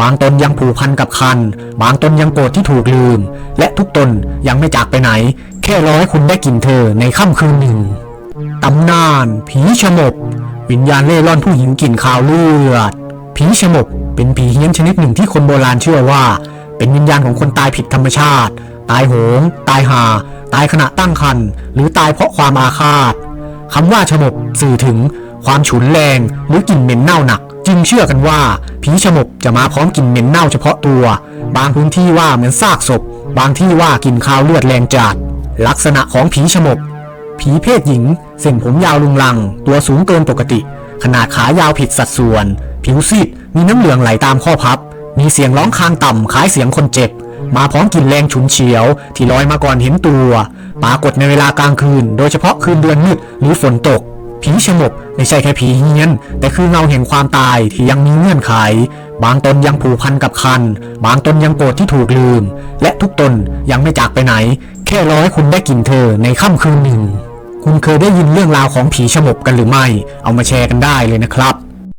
บางตนยังผูกพันกับคัน บางตนยังโกรธที่ถูกลืม และทุกตนยังไม่จากไปไหน แค่รอให้คุณได้กลิ่นเธอในค่ำคืนหนึ่งตำนาน ผีฉมบ วิญญาณเล่ร่อนผู้หญิงกลิ่นคาวเลือด ผีฉมบเป็นผีเฮี้ยนชนิดหนึ่งที่คนโบราณเชื่อว่า เป็นวิญญาณของคนตายผิดธรรมชาติ ตายโหง ตายหา ตายขณะตั้งครรภ์หรือตายเพราะความอาฆาตคำว่าฉมบสื่อถึงความฉุนแรงหรือกลิ่นเหม็นเน่าหนัก จึงเชื่อกันว่า ผีฉมบจะมาพร้อมกลิ่นเหม็นเน่าเฉพาะตัว บางพื้นที่ว่าเหมือนซากศพ บางที่ว่ากลิ่นคาวเลือดแรงจัดลักษณะของผีฉมบ ผีเพศหญิง เส้นผมยาวลุงลัง ตัวสูงเกินปกติ ขนาดขายาวผิดสัดส่วน ผิวซีดมีน้ำเหลืองไหลตามข้อพับ มีเสียงร้องคางต่ำคล้ายเสียงคนเจ็บ มาพร้อมกลิ่นแรงฉุนเฉียว ที่ลอยมาก่อนเห็นตัว ปรากฏในเวลากลางคืน โดยเฉพาะคืนเดือนมืดหรือฝนตก ผีฉมบไม่ใช่แค่ผีเฮี้ยน แต่คือเงาแห่งความตายที่ยังมีเงื่อนไข บางตนยังผูกพันกับคัน บางตนยังโกรธที่ถูกลืม และทุกตนยังไม่จากไปไหน แค่รอให้คุณได้กลิ่นเธอในค่ำคืนหนึ่ง คุณเคยได้ยินเรื่องราวของผีฉมบกันหรือไม่ เอามาแชร์กันได้เลยนะครับ